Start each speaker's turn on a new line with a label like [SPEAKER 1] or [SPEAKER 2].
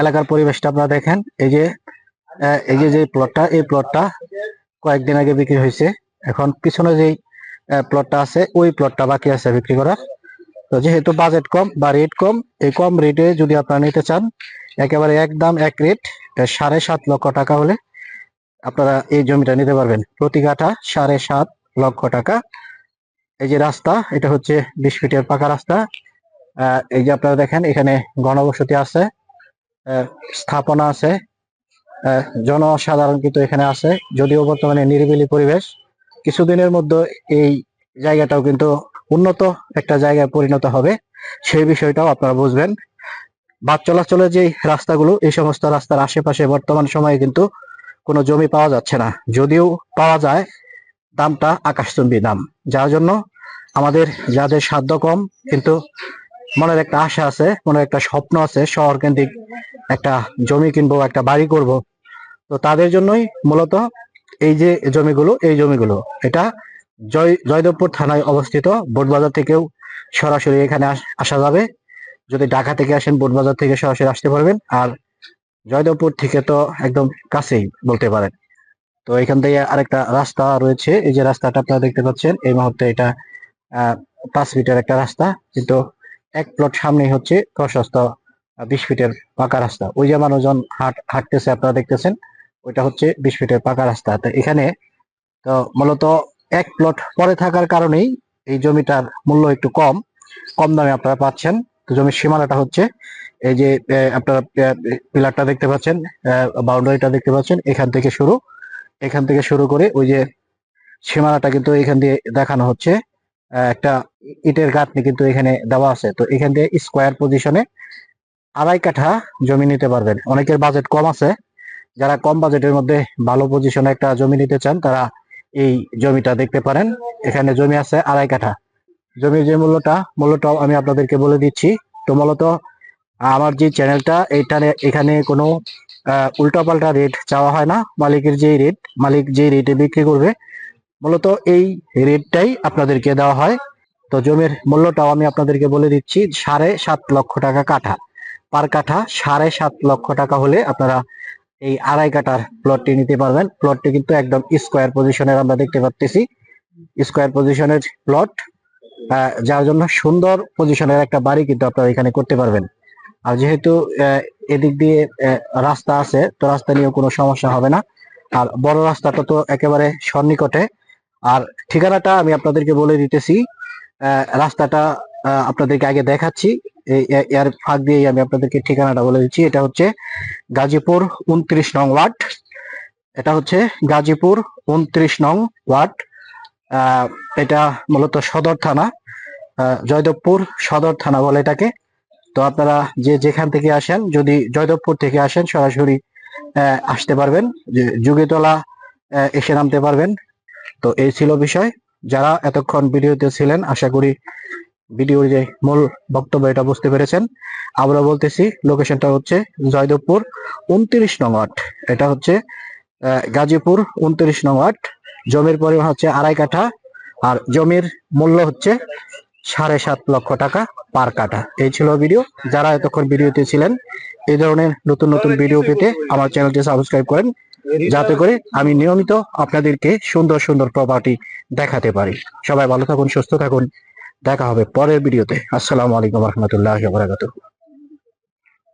[SPEAKER 1] এলাকার পরিবেশটা আপনারা দেখেন। এই যে এই যে যে প্লটটা এই প্লটটা কয়েকদিন আগে বিক্রি হয়েছে। এখন পিছনে যেই প্লটটা আছে, ওই প্লটটা বাকি আছে বিক্রি করার। তো যেহেতু বাজেট কম বা রেট কম, এই কম রেটে যদি আপনারা নিতে চান, একেবারে একদম এক রেট সাড়ে সাত লক্ষ টাকা হলে আপনারা এই জমিটা নিতে পারবেন। প্রতি কাঠা সাড়ে সাত লক্ষ টাকা। এই যে রাস্তা, এটা হচ্ছে বিশ ফিটের পাকা রাস্তা। এই যে আপনারা দেখেন, এখানে গণবসতি আছে। স্থাপনা আছে। জনসাধারণ কিন্তু এখানে আছে। যদিও বর্তমানে নিরিবিলি পরিবেশ। কিছুদিনের মধ্যে এই জায়গাটাও কিন্তু উন্নত একটা জায়গায় পরিণত হবে। সেই বিষয়টাও আপনারা বুঝবেন। বাস চলাচলের যে রাস্তাগুলো, এই সমস্ত রাস্তার আশেপাশে বর্তমান সময়ে কিন্তু কোনো জমি পাওয়া যাচ্ছে না। যদিও পাওয়া যায়, দামটা আকাশচুম্বী দাম। যার জন্য আমাদের যাদের সাধ্য কম, কিন্তু মনের একটা আশা আছে মনের একটা স্বপ্ন আছে শহর কেন্দ্রিক একটা জমি কিনবো একটা বাড়ি করব। তো তাদের জন্যই মূলত এই যে জমিগুলো এই জমিগুলো। এটা জয় জয়দেবপুর থানায় অবস্থিত। বোটবাজার থেকেও সরাসরি এখানে আসা যাবে। যদি ঢাকা থেকে আসেন বোটবাজার থেকে সরাসরি আসতে পারবেন। আর জয়দেবপুর থেকে তো একদম কাছেই বলতে পারেন। তো এখান থেকে আরেকটা রাস্তা রয়েছে। এই যে রাস্তাটা আপনারা দেখতে পাচ্ছেন এই মুহূর্তে এটা আহ, পাঁচ মিটার একটা রাস্তা। কিন্তু এক প্লট সামনেই হচ্ছে প্রশস্ত বিশ ফিটের পাকা রাস্তা। ওই যে মানুষজন হাট, হাঁটতেছে, আপনারা দেখতেছেন, ওইটা হচ্ছে বিশ ফিটের পাকা রাস্তা। তো এখানে, তো মূলত এক প্লট পরে থাকার কারণেই এই জমিটার মূল্য একটু কম কম দামে আপনারা পাচ্ছেন। তো জমির সীমানাটা হচ্ছে, এই যে আপনারা পিলারটা দেখতে পাচ্ছেন বাউন্ডারিটা দেখতে পাচ্ছেন, এখান থেকে শুরু। এখান থেকে শুরু করে ওই যে সীমানাটা কিন্তু এখান দিয়ে দেখানো হচ্ছে। একটা ইটের গাঁথনি কিন্তু এখানে দেওয়া আছে। তো এখান দিয়ে স্কোয়ার পজিশনে আড়াই কাঠা জমি নিতে পারবেন। অনেকের বাজেট কম আছে। যারা কম বাজেটের মধ্যে ভালো পজিশনে একটা জমি নিতে চান, তারা এই জমিটা দেখতে পারেন। এখানে জমি আছে আড়াই কাঠা। জমির যে মূল্যটা, মূল্যটাও আমি আপনাদেরকে বলে দিচ্ছি। তো মূলত আমার যে চ্যানেলটা এইখানে, এখানে কোনো উল্টাপাল্টা রেট চাওয়া হয় না। মালিকের যেই রেট মালিক যেই রেটে বিক্রি করবে মূলত এই রেটটাই আপনাদেরকে দেওয়া হয়। তো জমির মূল্যটাও আমি আপনাদেরকে বলে দিচ্ছি, সাড়ে সাত লক্ষ টাকা কাঠা। পার কাঠা সাড়ে সাত লক্ষ টাকা হলে আপনারা এই আড়াই কাঠার প্লটটি নিতে পারবেন। প্লটটি কিন্তু একদম স্কোয়ার পজিশনের আমরা দেখতে পাচ্ছি স্কোয়ার পজিশনের প্লট যার জন্য সুন্দর পজিশনের একটা বাড়ি কিন্তু আপনারা এখানে করতে পারবেন। আর যেহেতু এদিক দিয়ে রাস্তা আছে, তো রাস্তা নিয়েও কোনো সমস্যা হবে না। আর বড় রাস্তাটা তো একেবারে সন্নিকটে। আর ঠিকানাটা আমি আপনাদেরকে বলে দিতেছি। রাস্তাটা আপনাদেরকে আগে দেখাচ্ছি। এর ফাঁক দিয়েই আমি আপনাদেরকে ঠিকানাটা বলে দিচ্ছি। এটা হচ্ছে গাজীপুর উনত্রিশ নং ওয়ার্ড। এটা হচ্ছে গাজীপুর উনত্রিশ নং ওয়ার্ড। এটা মূলত সদর থানা জয়দেবপুর সদর থানা বলে এটাকে। তো আপনারা যে যেখান থেকে আসেন, যদি জয়দেবপুর থেকে আসেন, সরাসরি আসতে পারবেন। যুগীতলা এসে নামতে পারবেন। তো এই ছিল বিষয়। যারা এতক্ষণ ভিডিওতে ছিলেন, আশা করি ভিডিওর যে মূল বক্তব্য এটা বুঝতে পেরেছেন। আমরা বলতেছি লোকেশনটা হচ্ছে জয়দেবপুর উনত্রিশ নং ওয়ার্ড। এটা হচ্ছে গাজীপুর উনত্রিশ নং ওয়ার্ড। জমির পরিমাণ হচ্ছে আড়াই কাঠা, আর জমির মূল্য হচ্ছে সাড়ে সাত লক্ষ টাকা পার কাঠা। এই ছিল ভিডিও। যারা এতক্ষণ ভিডিওতে ছিলেন, এই ধরনের নতুন নতুন ভিডিও পেতে আমার চ্যানেলটি সাবস্ক্রাইব করেন। যাতে করে আমি নিয়মিত আপনাদেরকে সুন্দর সুন্দর প্রপার্টি দেখাতে পারি। সবাই ভালো থাকুন, সুস্থ থাকুন। দেখা হবে পরের ভিডিওতে। আসসালামু আলাইকুম রহমতুল্লাহ বারাকাতুহু।